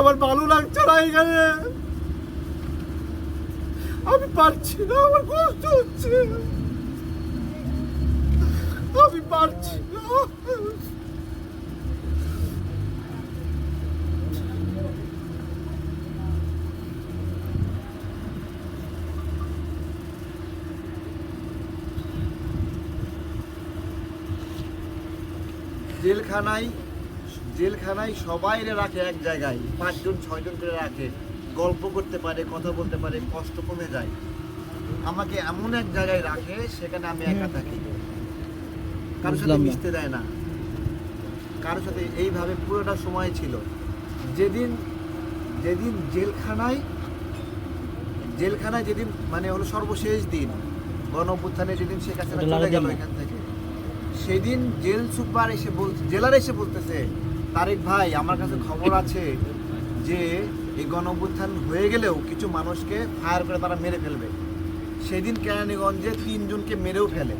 আমার ভালো লাগছে না এখানে। আমি পারছি না, আমার কষ্ট হচ্ছে। আমি পারছি না। জেলখানায় জেলখানায় সবাই রাখে এক জায়গায় পাঁচজন ছয়জন করে রাখে। গল্প করতে পারে কথা বলতে পারে কষ্ট কমে যায়। আমাকে এমন এক জায়গায় রাখে সেখানে আমি একা থাকি। কারোর সাথে মিশতে দেয় না। কারোর সাথে এইভাবে পুরোটা সময় ছিল। যেদিন যেদিন জেলখানায় জেলখানায় যেদিন মানে হলো সর্বশেষ দিন গণ অভ্যুত্থানে যেদিন শেখ হাসিনা চলে গেল এখান থেকে সেদিন জেল সুপার এসে বল জেলার এসে বলতেছে তারেক ভাই আমার কাছে খবর আছে যে এই গণ হয়ে গেলেও কিছু মানুষকে ফায়ার করে তারা মেরে ফেলবে। সেদিন কেরানীগঞ্জে তিনজনকে মেরেও ফেলে।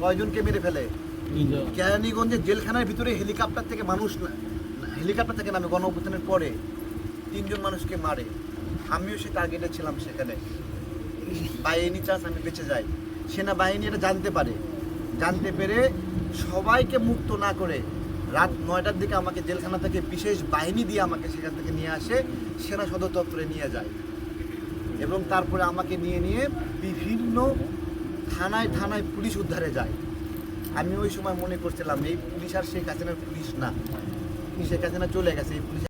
কয়জনকে মেরে ফেলে? কেরানীগঞ্জে জেলখানার ভিতরে হেলিকপ্টার থেকে মানুষ না- হেলিকপ্টার থেকে নামে গণ পরে তিনজন মানুষকে মারে। আমিও সে টার্গেটে ছিলাম সেখানে। বাই এনি চান্স আমি বেঁচে যাই। সেনাবাহিনী এটা জানতে পারে। জানতে পেরে সবাইকে মুক্ত না করে রাত নয়টার দিকে আমাকে জেলখানা থেকে বিশেষ বাহিনী দিয়ে আমাকে সেখান থেকে নিয়ে আসে, সেনা সদর দপ্তরে নিয়ে যায়। এবং তারপরে আমাকে নিয়ে নিয়ে বিভিন্ন থানায় থানায় পুলিশ উদ্ধারে যায়। আমি ওই সময় মনে করছিলাম, এই পুলিশ আর শেখ হাসিনার পুলিশ না। শেখ হাসিনা চলে গেছে, এই পুলিশ